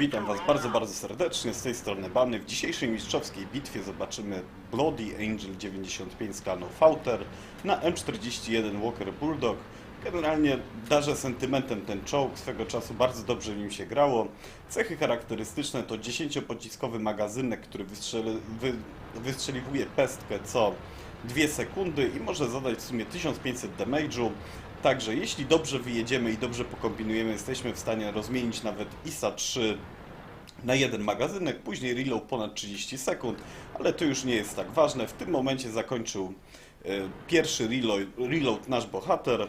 Witam Was bardzo, bardzo serdecznie, z tej strony Bany. W dzisiejszej mistrzowskiej bitwie zobaczymy Bloody Angel 95 z klanu Fauter na M41 Walker Bulldog. Generalnie darzę sentymentem ten czołg, swego czasu bardzo dobrze nim się grało. Cechy charakterystyczne to 10-pociskowy magazynek, który wystrzeli, wy, wystrzeliwuje pestkę co 2 sekundy i może zadać w sumie 1500 damage'u. Także jeśli dobrze wyjedziemy i dobrze pokombinujemy, jesteśmy w stanie rozmienić nawet ISA 3 na jeden magazynek, później reload ponad 30 sekund, ale to już nie jest tak ważne. W tym momencie zakończył e, pierwszy reload, reload nasz bohater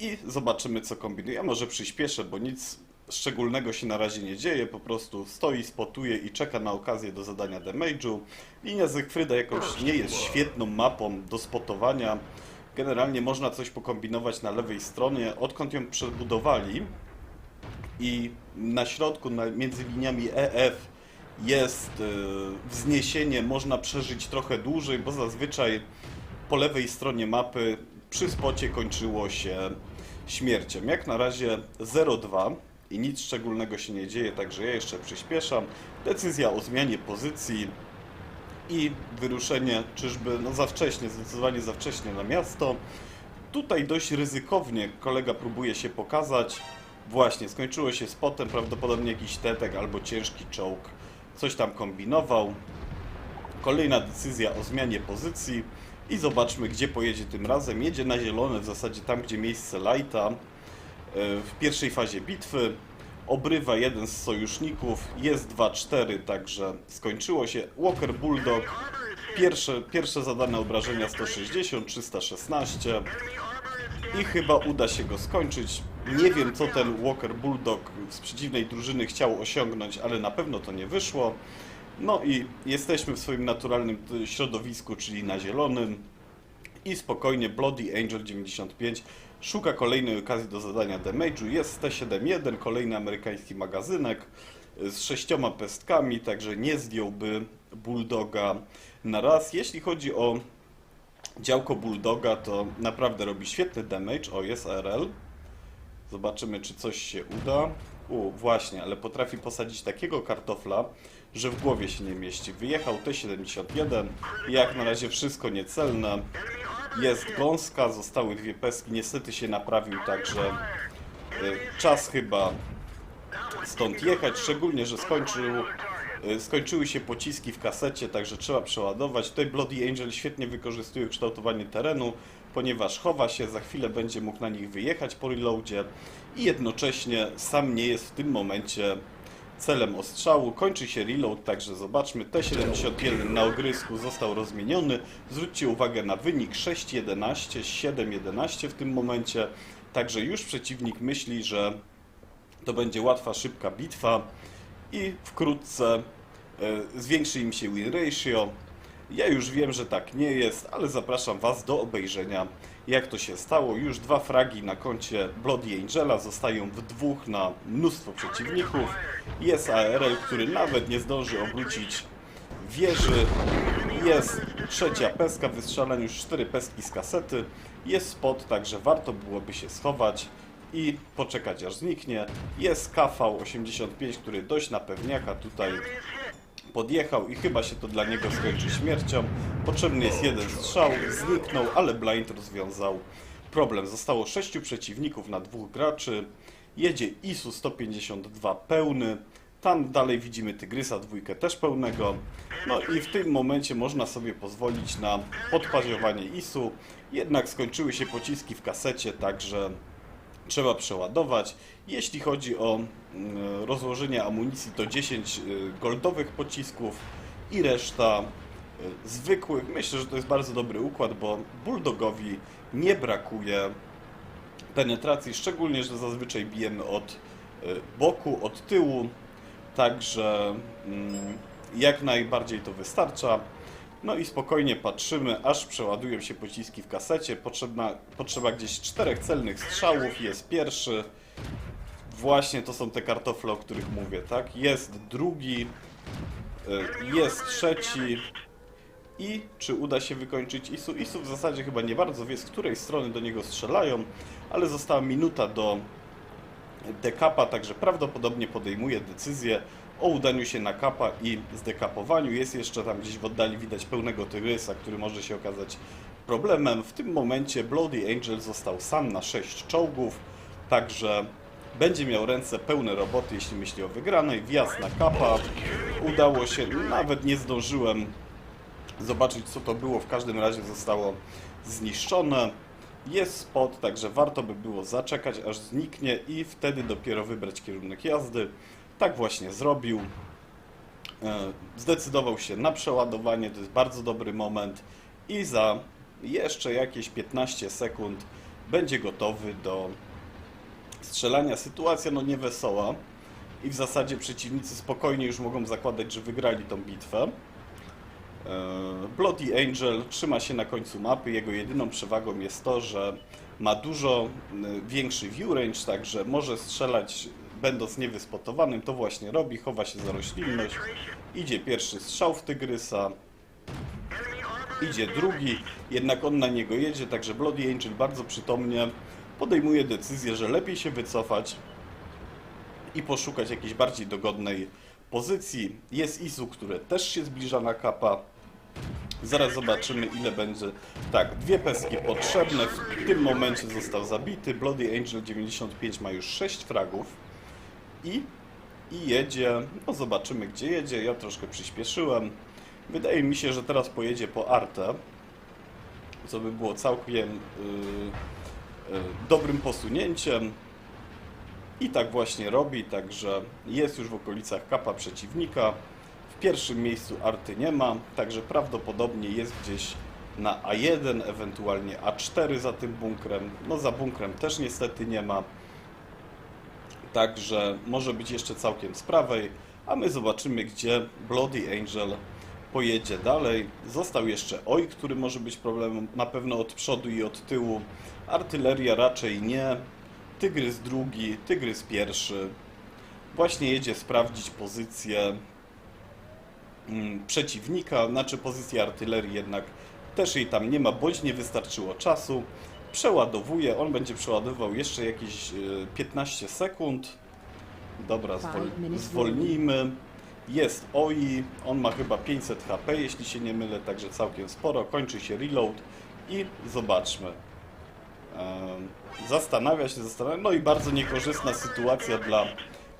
i zobaczymy co kombinuje. Ja może przyspieszę, bo nic szczególnego się na razie nie dzieje, po prostu stoi, spotuje i czeka na okazję do zadania damage'u. Linia Zygfryda jakoś nie jest świetną mapą do spotowania. Generalnie można coś pokombinować na lewej stronie. Odkąd ją przebudowali i na środku, między liniami EF jest y, wzniesienie, można przeżyć trochę dłużej, bo zazwyczaj po lewej stronie mapy przy spocie kończyło się śmiercią. Jak na razie 0-2 i nic szczególnego się nie dzieje, także ja jeszcze przyspieszam. Decyzja o zmianie pozycji i wyruszenie, czyżby no za wcześnie, zdecydowanie za wcześnie na miasto. Tutaj dość ryzykownie kolega próbuje się pokazać. Właśnie, skończyło się spotem, prawdopodobnie jakiś tetek albo ciężki czołg. Coś tam kombinował. Kolejna decyzja o zmianie pozycji i zobaczmy gdzie pojedzie tym razem. Jedzie na zielone, w zasadzie tam gdzie miejsce Lighta. E, W pierwszej fazie bitwy obrywa jeden z sojuszników, jest 2-4, także skończyło się. Walker Bulldog, pierwsze, pierwsze zadane obrażenia 160, 316 i chyba uda się go skończyć. Nie wiem co ten Walker Bulldog z przeciwnej drużyny chciał osiągnąć, ale na pewno to nie wyszło. No i jesteśmy w swoim naturalnym y, środowisku, czyli na zielonym i spokojnie Bloody Angel 95 szuka kolejnej okazji do zadania damage'u. Jest T71, kolejny amerykański magazynek y, z sześcioma pestkami, także nie zdjąłby Bulldoga na raz. Jeśli chodzi o działko Bulldoga, to naprawdę robi świetny damage. O, jest ARL. Zobaczymy, czy coś się uda. U, właśnie, ale potrafi posadzić takiego kartofla, że w głowie się nie mieści. Wyjechał T-71, jak na razie wszystko niecelne. Jest gąska, zostały dwie peski, niestety się naprawił, także y, czas chyba stąd jechać, szczególnie, że skończył, y, skończyły się pociski w kasecie, także trzeba przeładować. Tutaj Bloody Angel świetnie wykorzystuje kształtowanie terenu, ponieważ chowa się, za chwilę będzie mógł na nich wyjechać po reloadzie i jednocześnie sam nie jest w tym momencie celem ostrzału. Kończy się reload, także zobaczmy. T-71 na ogrysku został rozmieniony. Zwróćcie uwagę na wynik 6-11, 7-11 w tym momencie. Także już przeciwnik myśli, że to będzie łatwa, szybka bitwa i wkrótce e, zwiększy im się win ratio. Ja już wiem, że tak nie jest, ale zapraszam Was do obejrzenia, jak to się stało. Już dwa fragi na koncie Bloody Angela zostają w dwóch na mnóstwo przeciwników. Jest ARL, który nawet nie zdąży obrócić wieży. Jest trzecia peska, wystrzelane już cztery peski z kasety. Jest spot, także warto byłoby się schować i poczekać aż zniknie. Jest KV85, który dość na pewniaka tutaj podjechał i chyba się to dla niego skończy śmiercią. Potrzebny jest jeden strzał, zniknął, ale Blind rozwiązał problem. Zostało sześciu przeciwników na dwóch graczy. Jedzie ISU 152 pełny. Tam dalej widzimy Tygrysa dwójkę też pełnego. No i w tym momencie można sobie pozwolić na podparzowanie ISU. Jednak skończyły się pociski w kasecie, także trzeba przeładować. Jeśli chodzi o mm, rozłożenie amunicji, to 10 y, goldowych pocisków i reszta y, zwykłych. Myślę, że to jest bardzo dobry układ, bo Bulldogowi nie brakuje penetracji, szczególnie, że zazwyczaj bijemy od y, boku, od tyłu, także mm, jak najbardziej to wystarcza. No i spokojnie patrzymy, aż przeładują się pociski w kasecie. Potrzebna, potrzeba gdzieś czterech celnych strzałów. Jest pierwszy. Właśnie to są te kartofle, o których mówię, tak? Jest drugi. y, Jest trzeci. I czy uda się wykończyć Isu? Isu w zasadzie chyba nie bardzo wie, z której strony do niego strzelają, ale została minuta do dekapa, także prawdopodobnie podejmuje decyzję o udaniu się na kapa i zdekapowaniu. Jest jeszcze tam gdzieś w oddali widać pełnego tygrysa, który może się okazać problemem. W tym momencie Bloody Angel został sam na 6 czołgów, także będzie miał ręce pełne roboty, jeśli myśli o wygranej. Wjazd na kapa. Udało się, nawet nie zdążyłem zobaczyć co to było, w każdym razie zostało zniszczone. Jest spot, także warto by było zaczekać aż zniknie i wtedy dopiero wybrać kierunek jazdy. Tak właśnie zrobił. E, Zdecydował się na przeładowanie, to jest bardzo dobry moment i za jeszcze jakieś 15 sekund będzie gotowy do strzelania. Sytuacja no niewesoła i w zasadzie przeciwnicy spokojnie już mogą zakładać, że wygrali tą bitwę. E, Bloody Angel trzyma się na końcu mapy. Jego jedyną przewagą jest to, że ma dużo większy view range, także może strzelać będąc niewyspotowanym. To właśnie robi, chowa się za roślinność. Idzie pierwszy strzał w tygrysa. Idzie drugi, jednak on na niego jedzie, także Bloody Angel bardzo przytomnie podejmuje decyzję, że lepiej się wycofać i poszukać jakiejś bardziej dogodnej pozycji. Jest Isu, które też się zbliża na kapa. Zaraz zobaczymy ile będzie. Tak, dwie peski potrzebne. W tym momencie został zabity. Bloody Angel 95 ma już 6 fragów. I, i jedzie. No zobaczymy gdzie jedzie. Ja troszkę przyspieszyłem. Wydaje mi się, że teraz pojedzie po Artę. Co by było całkiem yy, yy, dobrym posunięciem. I tak właśnie robi, także jest już w okolicach kapa przeciwnika. W pierwszym miejscu arty nie ma, także prawdopodobnie jest gdzieś na A1, ewentualnie A4 za tym bunkrem. No za bunkrem też niestety nie ma. Także może być jeszcze całkiem z prawej, a my zobaczymy gdzie Bloody Angel pojedzie dalej. Został jeszcze Oj, który może być problemem na pewno od przodu i od tyłu. Artyleria raczej nie. Tygrys drugi, Tygrys pierwszy. Właśnie jedzie sprawdzić pozycję mm, przeciwnika, znaczy pozycję artylerii jednak też jej tam nie ma, bądź nie wystarczyło czasu. Przeładowuje, on będzie przeładowywał jeszcze jakieś y, 15 sekund. Dobra, zwol- zwolnijmy. Jest OI, on ma chyba 500 HP, jeśli się nie mylę, także całkiem sporo. Kończy się reload i zobaczmy. Zastanawia się, zastanawia. No i bardzo niekorzystna sytuacja dla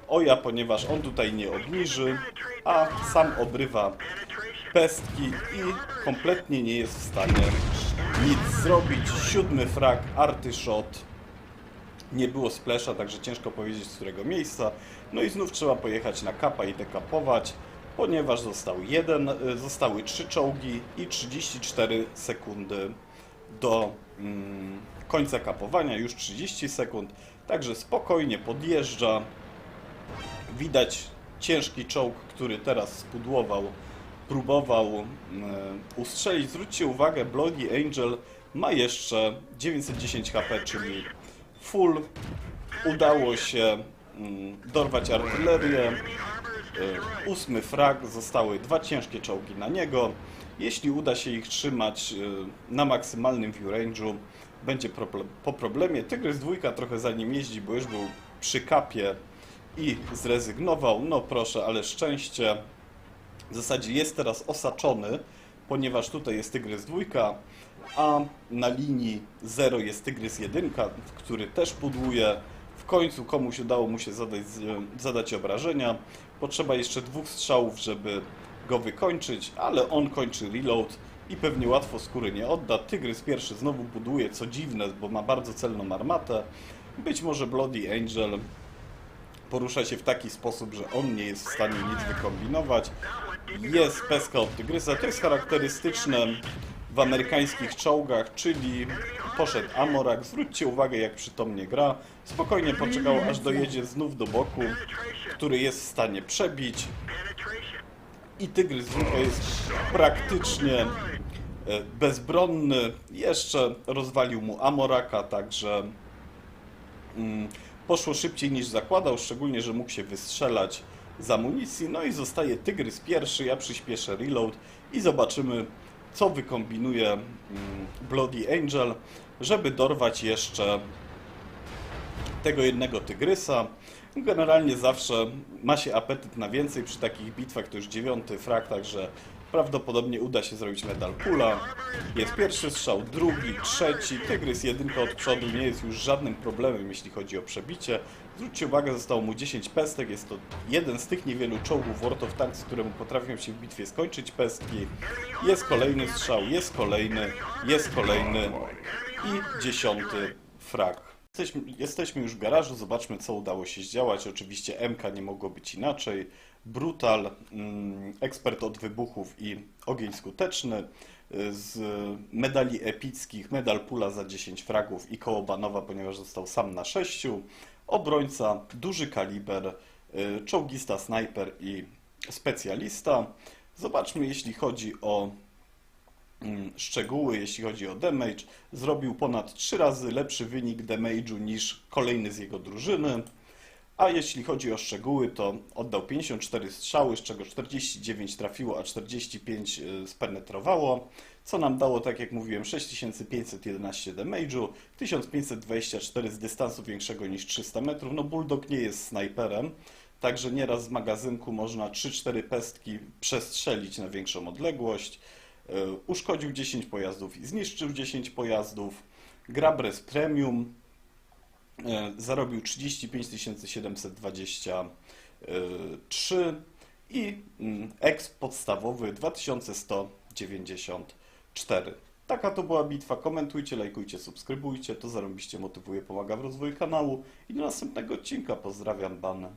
Oja, ponieważ on tutaj nie obniży, a sam obrywa pestki i kompletnie nie jest w stanie nic zrobić. Siódmy frag, arty shot. Nie było splasha, także ciężko powiedzieć z którego miejsca. No i znów trzeba pojechać na kapa i dekapować, ponieważ został jeden, y, zostały trzy czołgi i 34 sekundy do mm, końca kapowania, już 30 sekund, także spokojnie podjeżdża. Widać ciężki czołg, który teraz spudłował, próbował mm, ustrzelić. Zwróćcie uwagę, Bloody Angel ma jeszcze 910 HP, czyli full. Udało się mm, dorwać artylerię. Y, Ósmy frag, zostały dwa ciężkie czołgi na niego. Jeśli uda się ich trzymać y, na maksymalnym view range'u, będzie po problemie. Tygrys dwójka trochę za nim jeździ, bo już był przy kapie i zrezygnował. No proszę, ale szczęście. W zasadzie jest teraz osaczony, ponieważ tutaj jest Tygrys dwójka, a na linii 0 jest Tygrys 1, który też pudłuje. W końcu komuś udało mu się zadać, zadać obrażenia. Potrzeba jeszcze dwóch strzałów, żeby go wykończyć, ale on kończy reload i pewnie łatwo skóry nie odda. Tygrys pierwszy znowu buduje, co dziwne, bo ma bardzo celną armatę. Być może Bloody Angel porusza się w taki sposób, że on nie jest w stanie nic wykombinować. Jest peska od tygrysa. To jest charakterystyczne w amerykańskich czołgach, czyli poszedł Amorak. Zwróćcie uwagę, jak przytomnie gra. Spokojnie poczekał, aż dojedzie znów do boku, który jest w stanie przebić. I Tygrys jest praktycznie e, bezbronny. Jeszcze rozwalił mu Amoraka, także mm, poszło szybciej niż zakładał, szczególnie, że mógł się wystrzelać z amunicji. No i zostaje Tygrys pierwszy, ja przyspieszę reload i zobaczymy, co wykombinuje mm, Bloody Angel, żeby dorwać jeszcze tego jednego tygrysa. Generalnie zawsze ma się apetyt na więcej przy takich bitwach, to już dziewiąty frag, także prawdopodobnie uda się zrobić medal pula. Jest pierwszy strzał, drugi, trzeci, tygrys jedynka od przodu nie jest już żadnym problemem, jeśli chodzi o przebicie. Zwróćcie uwagę, zostało mu 10 pestek, jest to jeden z tych niewielu czołgów World of Tanks, któremu potrafią się w bitwie skończyć pestki. Jest kolejny strzał, jest kolejny, jest kolejny i dziesiąty frag. Jesteśmy, jesteśmy już w garażu, zobaczmy co udało się zdziałać. Oczywiście MK nie mogło być inaczej. Brutal, mm, ekspert od wybuchów i ogień skuteczny. y, Z medali epickich, medal pula za 10 fragów i koło banowa, ponieważ został sam na 6. Obrońca, duży kaliber, y, czołgista, snajper i specjalista. Zobaczmy, jeśli chodzi o szczegóły, jeśli chodzi o damage. Zrobił ponad 3 razy lepszy wynik damage'u niż kolejny z jego drużyny. A jeśli chodzi o szczegóły, to oddał 54 strzały, z czego 49 trafiło, a 45 y, spenetrowało, co nam dało, tak jak mówiłem, 6511 damage'u, 1524 z dystansu większego niż 300 metrów. No Bulldog nie jest snajperem, także nieraz z magazynku można 3-4 pestki przestrzelić na większą odległość. Y, Uszkodził 10 pojazdów i zniszczył 10 pojazdów. Grabres Premium e, zarobił 35 723 i mm, X podstawowy 2194. Taka to była bitwa. Komentujcie, lajkujcie, subskrybujcie. To zarobiście motywuje, pomaga w rozwoju kanału. I do następnego odcinka. Pozdrawiam, Ban.